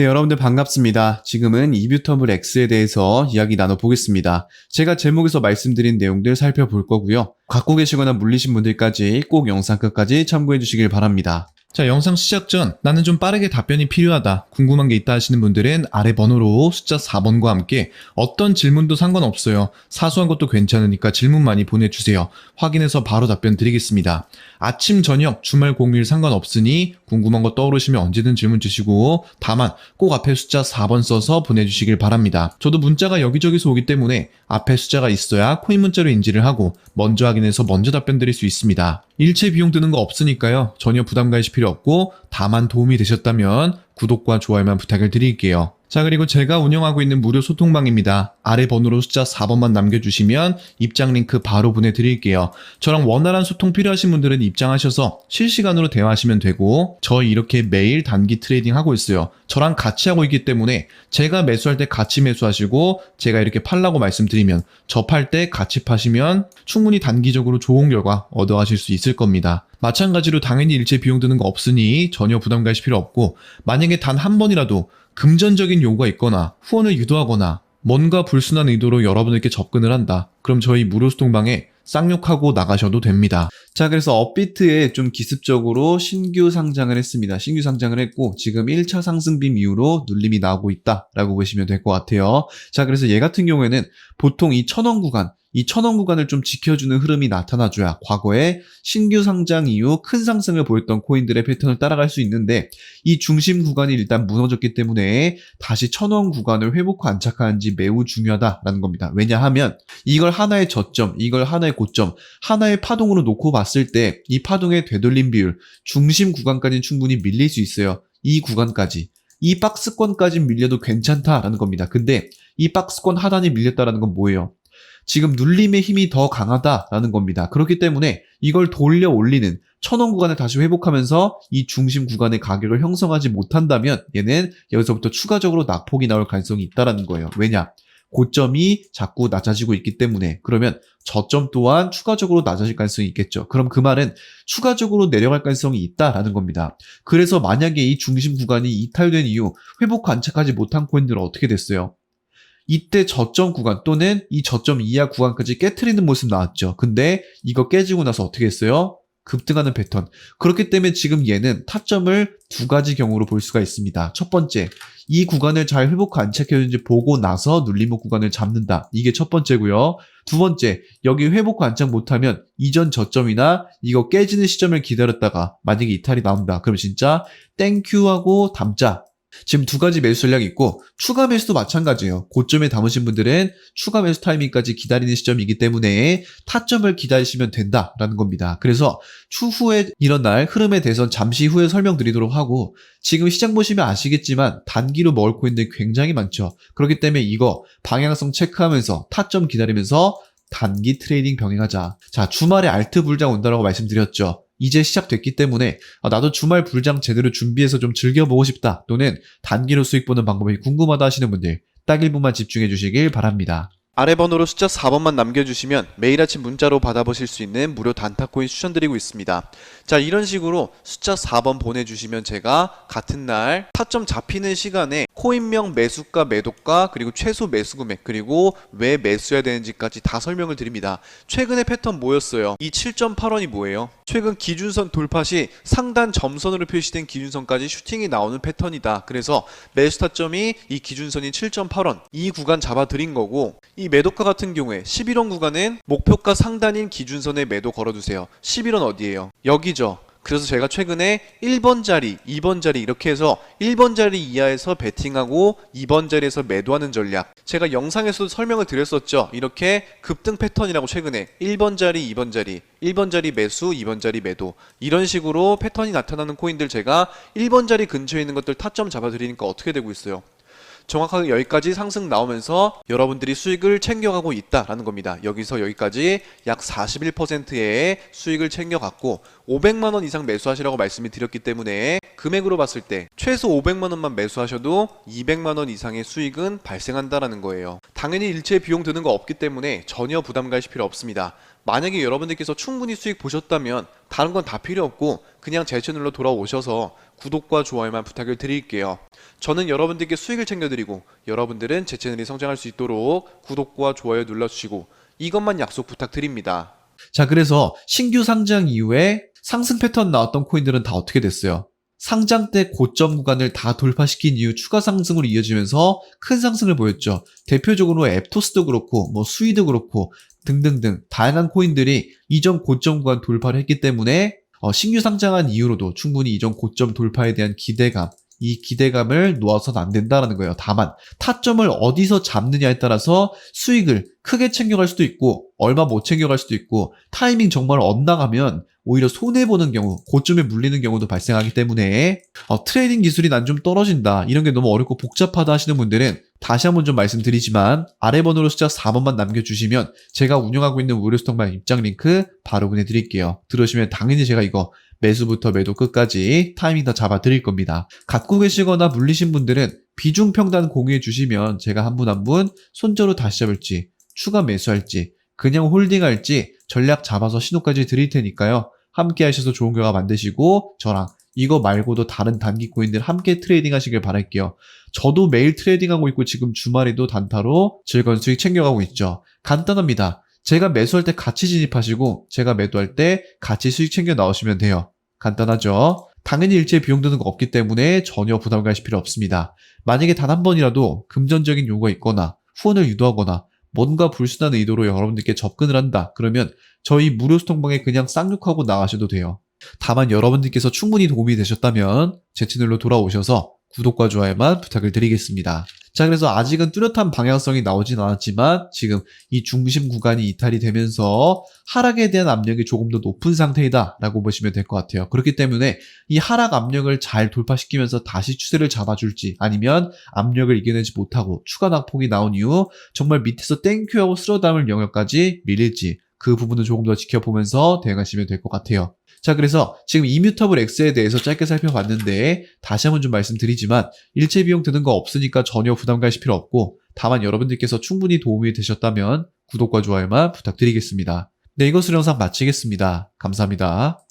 네, 여러분들 반갑습니다. 지금은 이뷰터블 X에 대해서 이야기 나눠보겠습니다. 제가 제목에서 말씀드린 내용들 살펴볼 거고요. 갖고 계시거나 물리신 분들까지 꼭 영상 끝까지 참고해 주시길 바랍니다. 자, 영상 시작 전 나는 좀 빠르게 답변이 필요하다. 궁금한 게 있다 하시는 분들은 아래 번호로 숫자 4번과 함께 어떤 질문도 상관없어요. 사소한 것도 괜찮으니까 질문 많이 보내주세요. 확인해서 바로 답변 드리겠습니다. 아침, 저녁, 주말, 공휴일 상관없으니 궁금한 거 떠오르시면 언제든 질문 주시고 다만 꼭 앞에 숫자 4번 써서 보내주시길 바랍니다. 저도 문자가 여기저기서 오기 때문에 앞에 숫자가 있어야 코인 문자로 인지를 하고 먼저 확인해서 먼저 답변 드릴 수 있습니다. 일체 비용 드는 거 없으니까요. 전혀 부담 가실 필요 없고 다만 도움이 되셨다면 구독과 좋아요만 부탁을 드릴게요. 자, 그리고 제가 운영하고 있는 무료 소통방입니다. 아래 번호로 숫자 4번만 남겨주시면 입장 링크 바로 보내드릴게요. 저랑 원활한 소통 필요하신 분들은 입장하셔서 실시간으로 대화하시면 되고, 저희 이렇게 매일 단기 트레이딩 하고 있어요. 저랑 같이 하고 있기 때문에 제가 매수할 때 같이 매수하시고, 제가 이렇게 팔라고 말씀드리면, 저 팔 때 같이 파시면 충분히 단기적으로 좋은 결과 얻어가실 수 있을 겁니다. 마찬가지로 당연히 일체 비용 드는 거 없으니 전혀 부담 가실 필요 없고, 만약에 단 한 번이라도 금전적인 요구가 있거나 후원을 유도하거나 뭔가 불순한 의도로 여러분에게 접근을 한다. 그럼 저희 무료 소통방에 쌍욕하고 나가셔도 됩니다. 자, 그래서 업비트에 좀 기습적으로 신규 상장을 했습니다. 신규 상장을 했고, 지금 1차 상승빔 이후로 눌림이 나오고 있다라고 보시면 될 것 같아요. 자, 그래서 얘 같은 경우에는 보통 이 천원 구간, 이 천원 구간을 좀 지켜주는 흐름이 나타나줘야 과거에 신규 상장 이후 큰 상승을 보였던 코인들의 패턴을 따라갈 수 있는데 이 중심 구간이 일단 무너졌기 때문에 다시 천원 구간을 회복 안착하는지 매우 중요하다라는 겁니다. 왜냐하면 이걸 하나의 저점, 이걸 하나의 고점, 하나의 파동으로 놓고 봤을 때 이 파동의 되돌림 비율, 중심 구간까지 충분히 밀릴 수 있어요. 이 구간까지. 이 박스권까지 밀려도 괜찮다라는 겁니다. 근데 이 박스권 하단이 밀렸다라는 건 뭐예요? 지금 눌림의 힘이 더 강하다라는 겁니다. 그렇기 때문에 이걸 돌려 올리는 천원 구간을 다시 회복하면서 이 중심 구간의 가격을 형성하지 못한다면 얘는 여기서부터 추가적으로 낙폭이 나올 가능성이 있다라는 거예요. 왜냐? 고점이 자꾸 낮아지고 있기 때문에 그러면 저점 또한 추가적으로 낮아질 가능성이 있겠죠. 그럼 그 말은 추가적으로 내려갈 가능성이 있다라는 겁니다. 그래서 만약에 이 중심 구간이 이탈된 이후 회복 관측하지 못한 코인들은 어떻게 됐어요? 이때 저점 구간 또는 이 저점 이하 구간까지 깨트리는 모습 나왔죠. 근데 이거 깨지고 나서 어떻게 했어요? 급등하는 패턴. 그렇기 때문에 지금 얘는 타점을 두 가지 경우로 볼 수가 있습니다. 첫 번째, 이 구간을 잘 회복 안착해주는지 보고 나서 눌림목 구간을 잡는다. 이게 첫 번째고요. 두 번째, 여기 회복 안착 못하면 이전 저점이나 이거 깨지는 시점을 기다렸다가 만약에 이탈이 나온다. 그럼 진짜 땡큐하고 담자. 지금 두 가지 매수 전략이 있고 추가 매수도 마찬가지예요. 고점에 담으신 분들은 추가 매수 타이밍까지 기다리는 시점이기 때문에 타점을 기다리시면 된다라는 겁니다. 그래서 추후에 일어날 흐름에 대해서 잠시 후에 설명드리도록 하고 지금 시장 보시면 아시겠지만 단기로 먹을 코인들 굉장히 많죠. 그렇기 때문에 이거 방향성 체크하면서 타점 기다리면서 단기 트레이딩 병행하자. 자, 주말에 알트 불장 온다라고 말씀드렸죠. 이제 시작됐기 때문에 아, 나도 주말 불장 제대로 준비해서 좀 즐겨보고 싶다 또는 단기로 수익 보는 방법이 궁금하다 하시는 분들 딱 1분만 집중해 주시길 바랍니다. 아래 번호로 숫자 4번만 남겨주시면 매일 아침 문자로 받아보실 수 있는 무료 단타코인 추천드리고 있습니다. 자 이런 식으로 숫자 4번 보내주시면 제가 같은 날 타점 잡히는 시간에 코인명 매수가 매도가 그리고 최소 매수 금액 그리고 왜 매수해야 되는지까지 다 설명을 드립니다. 최근의 패턴 뭐였어요? 이 7.8원이 뭐예요? 최근 기준선 돌파 시 상단 점선으로 표시된 기준선까지 슈팅이 나오는 패턴이다. 그래서 매수 타점이 이 기준선인 7.8원 이 구간 잡아드린 거고 이 매도가 같은 경우에 11원 구간은 목표가 상단인 기준선에 매도 걸어두세요. 11원 어디예요? 여기죠. 그래서 제가 최근에 1번 자리, 2번 자리 이렇게 해서 1번 자리 이하에서 베팅하고 2번 자리에서 매도하는 전략. 제가 영상에서도 설명을 드렸었죠. 이렇게 급등 패턴이라고 최근에 1번 자리, 2번 자리, 1번 자리 매수, 2번 자리 매도. 이런 식으로 패턴이 나타나는 코인들 제가 1번 자리 근처에 있는 것들 타점 잡아드리니까 어떻게 되고 있어요? 정확하게 여기까지 상승 나오면서 여러분들이 수익을 챙겨가고 있다라는 겁니다. 여기서 여기까지 약 41%의 수익을 챙겨갔고 500만 원 이상 매수하시라고 말씀을 드렸기 때문에 금액으로 봤을 때 최소 500만 원만 매수하셔도 200만 원 이상의 수익은 발생한다라는 거예요. 당연히 일체 비용 드는 거 없기 때문에 전혀 부담 가실 필요 없습니다. 만약에 여러분들께서 충분히 수익 보셨다면 다른 건 다 필요 없고 그냥 제 채널로 돌아오셔서 구독과 좋아요만 부탁을 드릴게요. 저는 여러분들께 수익을 챙겨드리고 여러분들은 제 채널이 성장할 수 있도록 구독과 좋아요 눌러주시고 이것만 약속 부탁드립니다. 자, 그래서 신규 상장 이후에 상승 패턴 나왔던 코인들은 다 어떻게 됐어요? 상장 때 고점 구간을 다 돌파시킨 이후 추가 상승으로 이어지면서 큰 상승을 보였죠. 대표적으로 앱토스도 그렇고, 뭐 수이도 그렇고, 등등등 다양한 코인들이 이전 고점 구간 돌파를 했기 때문에 어, 신규 상장한 이후로도 충분히 이전 고점 돌파에 대한 기대감, 이 기대감을 놓아서는 안 된다라는 거예요. 다만 타점을 어디서 잡느냐에 따라서 수익을 크게 챙겨갈 수도 있고 얼마 못 챙겨갈 수도 있고 타이밍 정말 엇나가면 오히려 손해보는 경우 고점에 물리는 경우도 발생하기 때문에 어, 트레이딩 기술이 난 좀 떨어진다 이런 게 너무 어렵고 복잡하다 하시는 분들은 다시 한번 좀 말씀드리지만 아래 번호로 숫자 4번만 남겨주시면 제가 운영하고 있는 무료스톡방 입장 링크 바로 보내드릴게요. 들으시면 당연히 제가 이거 매수부터 매도 끝까지 타이밍 다 잡아 드릴 겁니다. 갖고 계시거나 물리신 분들은 비중 평단 공유해 주시면 제가 한 분 한 분 손절로 다시 잡을지 추가 매수할지 그냥 홀딩할지 전략 잡아서 신호까지 드릴 테니까요. 함께 하셔서 좋은 결과 만드시고 저랑 이거 말고도 다른 단기 코인들 함께 트레이딩 하시길 바랄게요. 저도 매일 트레이딩하고 있고 지금 주말에도 단타로 즐거운 수익 챙겨가고 있죠. 간단합니다. 제가 매수할 때 같이 진입하시고 제가 매도할 때 같이 수익 챙겨 나오시면 돼요. 간단하죠? 당연히 일체 비용 드는 거 없기 때문에 전혀 부담 가실 필요 없습니다. 만약에 단 한 번이라도 금전적인 요구가 있거나 후원을 유도하거나 뭔가 불순한 의도로 여러분들께 접근을 한다. 그러면 저희 무료 스톡방에 그냥 쌍욕하고 나가셔도 돼요. 다만 여러분들께서 충분히 도움이 되셨다면 제 채널로 돌아오셔서 구독과 좋아요만 부탁을 드리겠습니다. 자, 그래서 아직은 뚜렷한 방향성이 나오진 않았지만 지금 이 중심 구간이 이탈이 되면서 하락에 대한 압력이 조금 더 높은 상태이다 라고 보시면 될 것 같아요. 그렇기 때문에 이 하락 압력을 잘 돌파시키면서 다시 추세를 잡아줄지 아니면 압력을 이겨내지 못하고 추가 낙폭이 나온 이후 정말 밑에서 땡큐하고 쓸어 담을 영역까지 밀릴지 그 부분을 조금 더 지켜보면서 대응하시면 될 것 같아요. 자, 그래서 지금 이뮤터블 X에 대해서 짧게 살펴봤는데 다시 한번 좀 말씀드리지만 일체 비용 드는 거 없으니까 전혀 부담 가실 필요 없고 다만 여러분들께서 충분히 도움이 되셨다면 구독과 좋아요만 부탁드리겠습니다. 네, 이것으로 영상 마치겠습니다. 감사합니다.